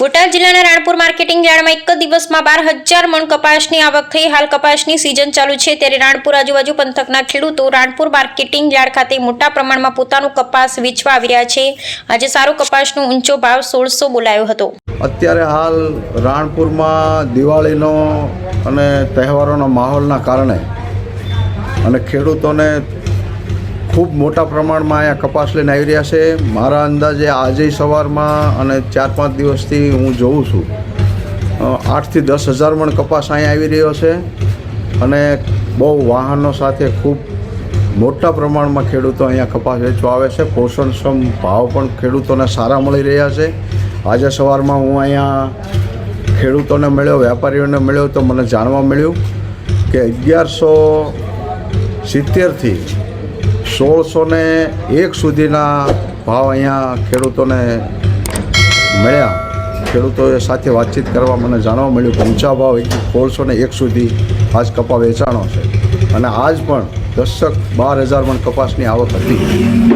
બોટાદ જિલ્લાના રાણપુર માર્કેટિંગ યાર્ડમાં એક દિવસમાં બાર હજાર મણ કપાસની આવક થઈ. હાલ કપાસની સિઝન ચાલુ છે. ત્યારે રાણપુર આજુબાજુ પંથકના ખેડૂતો રાણપુર માર્કેટિંગ યાર્ડ ખાતે મોટા પ્રમાણમાં પોતાનું કપાસ વેચવા આવી રહ્યા છે. આજે સારો કપાસનો ઊંચો ભાવ સોળસો બોલાયો હતો. અત્યારે હાલ રાણપુરમાં દિવાળીનો અને તહેવારોના માહોલના કારણે અને ખેડૂતોને ખૂબ મોટા પ્રમાણમાં અહીંયા કપાસ લઈને આવી રહ્યા છે. મારા અંદાજે આજે સવારમાં અને ચાર પાંચ દિવસથી હું જોઉં છું. આઠથી દસ હજાર મણ કપાસ અહીંયા આવી રહ્યો છે અને બહુ વાહનો સાથે ખૂબ મોટા પ્રમાણમાં ખેડૂતો અહીંયા કપાસ વેચવા આવે છે. પોષણક્ષમ ભાવ પણ ખેડૂતોને સારા મળી રહ્યા છે. આજે સવારમાં હું અહીંયા ખેડૂતોને મળ્યો વેપારીઓને મળ્યો તો મને જાણવા મળ્યું કે અગિયારસો સિત્તેરથી સોળસો ને એક સુધીના ભાવ અહીંયા ખેડૂતોને મળ્યા. ખેડૂતોએ સાથે વાતચીત કરવા મને જાણવા મળ્યું કે ઊંચા ભાવ સોળસો ને એક સુધી આજ કપા વેચાણો છે. અને આજ પણ દશક બાર હજાર મણ કપાસની આવક હતી.